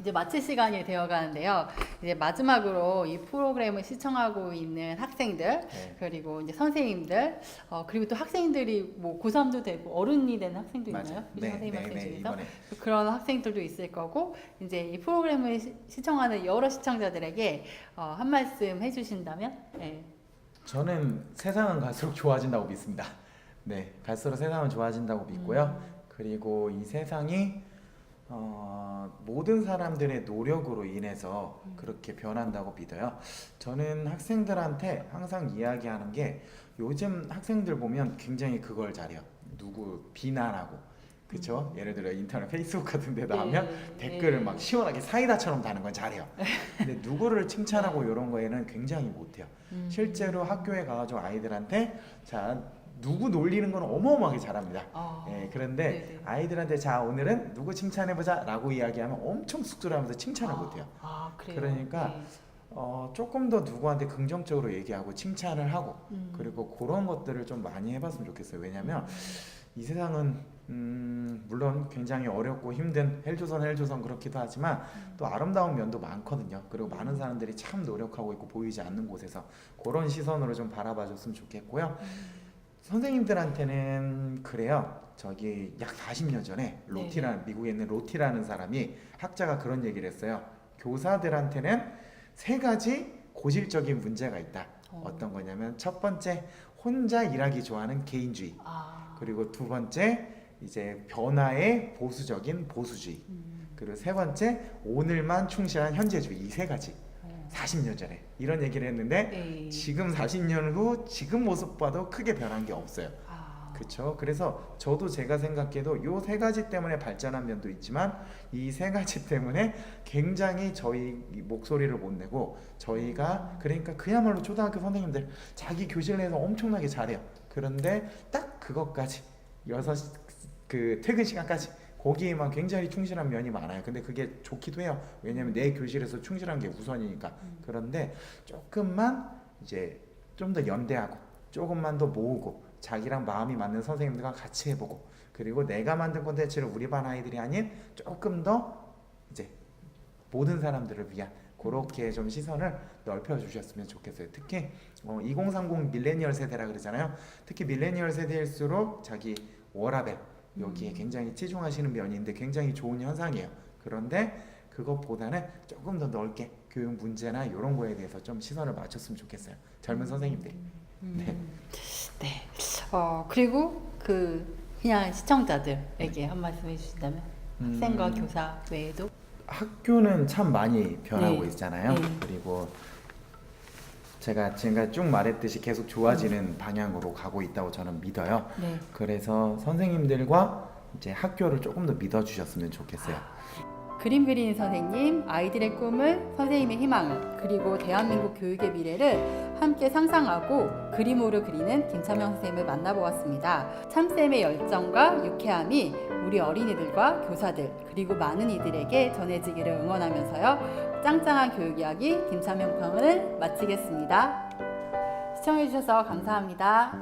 이제 마칠 시간이 되어 가는데요. 이제 마지막으로 이 프로그램을 시청하고 있는 학생들 네. 그리고 이제 선생님들 어, 그리고 또 학생들이 뭐 고3도 되고 어른이 된 학생도 있나요? 맞아요. 우리 네, 선생님 네, 학생 네, 중에서 이번에 그런 학생들도 있을 거고 이제 이 프로그램을 시, 시청하는 여러 시청자들에게 어, 한 말씀 해주신다면 네. 저는 세상은 갈수록 좋아진다고 믿습니다. 네, 갈수록 세상은 좋아진다고 믿고요. 음. 그리고 이 세상이 어, 모든 사람들의 노력으로 인해서 음. 그렇게 변한다고 믿어요. 저는 학생들한테 항상 이야기하는 게 요즘 학생들 보면 굉장히 그걸 잘해요. 누구 비난하고 그쵸? 예를 들어 인터넷 페이스북 같은 데 나오면 음. 네, 댓글을 네. 막 시원하게 사이다처럼 다는 건 잘해요. 근데 누구를 칭찬하고 이런 거에는 굉장히 못해요. 음. 실제로 학교에 가가지고 아이들한테 자 누구 놀리는 건 어마어마하게 잘합니다. 어. 예, 그런데 네네. 아이들한테 자 오늘은 누구 칭찬해보자라고 이야기하면 엄청 쑥스러워하면서 칭찬을 아, 못해요. 아, 그래요. 그러니까 네. 어, 조금 더 누구한테 긍정적으로 얘기하고 칭찬을 하고 음. 그리고 그런 것들을 좀 많이 해봤으면 좋겠어요. 왜냐하면 이 세상은 음, 물론 굉장히 어렵고 힘든 헬조선 헬조선 그렇기도 하지만 또 아름다운 면도 많거든요. 그리고 많은 사람들이 참 노력하고 있고 보이지 않는 곳에서 그런 시선으로 좀 바라봐줬으면 좋겠고요. 선생님들한테는 그래요. 저기 약 40년 전에 로티라는 미국에 있는 로티라는 사람이 학자가 그런 얘기를 했어요. 교사들한테는 세 가지 고질적인 문제가 있다. 어. 어떤 거냐면 첫 번째 혼자 일하기 좋아하는 개인주의. 아. 그리고 두 번째 이제 변화에 보수적인 보수주의. 음. 그리고 세 번째 오늘만 충실한 현재주의 이 세 가지. 어. 40년 전에 이런 얘기를 했는데 네. 지금 40년 후 지금 모습 봐도 크게 변한 게 없어요. 아. 그렇죠. 그래서 저도 제가 생각해도 요 세 가지 때문에 발전한 면도 있지만 이 세 가지 때문에 굉장히 저희 이 목소리를 못 내고 저희가 그러니까 그야말로 초등학교 선생님들 자기 교실 내에서 엄청나게 잘해요. 그런데 딱 그것까지 여섯 시- 그 퇴근 시간까지 거기에만 굉장히 충실한 면이 많아요. 근데 그게 좋기도 해요. 왜냐면 내 교실에서 충실한 게 우선이니까. 그런데 조금만 이제 좀 더 연대하고 조금만 더 모으고 자기랑 마음이 맞는 선생님들과 같이 해보고 그리고 내가 만든 콘텐츠를 우리 반 아이들이 아닌 조금 더 이제 모든 사람들을 위한 그렇게 좀 시선을 넓혀 주셨으면 좋겠어요. 특히 어, 2030 밀레니얼 세대라 그러잖아요. 특히 밀레니얼 세대일수록 자기 워라벨 여기에 굉장히 치중하시는 면인데 굉장히 좋은 현상이에요. 그런데 그것보다는 조금 더 넓게 교육 문제나 이런 거에 대해서 좀 시선을 맞췄으면 좋겠어요. 젊은 선생님들이. 음. 네. 네. 어 그리고 그 그냥 시청자들에게 한 말씀 해주신다면 학생과 음. 교사 외에도 학교는 참 많이 변하고 네. 있잖아요. 네. 그리고 제가 제가 쭉 말했듯이 계속 좋아지는 방향으로 가고 있다고 저는 믿어요. 네. 그래서 선생님들과 이제 학교를 조금 더 믿어주셨으면 좋겠어요. 그림 그리는 선생님, 아이들의 꿈을, 선생님의 희망을, 그리고 대한민국 교육의 미래를 함께 상상하고 그림으로 그리는 김차명 선생님을 만나보았습니다. 참쌤의 열정과 유쾌함이 우리 어린이들과 교사들, 그리고 많은 이들에게 전해지기를 응원하면서요. 짱짱한 교육 이야기 김차명 편을 마치겠습니다. 시청해주셔서 감사합니다.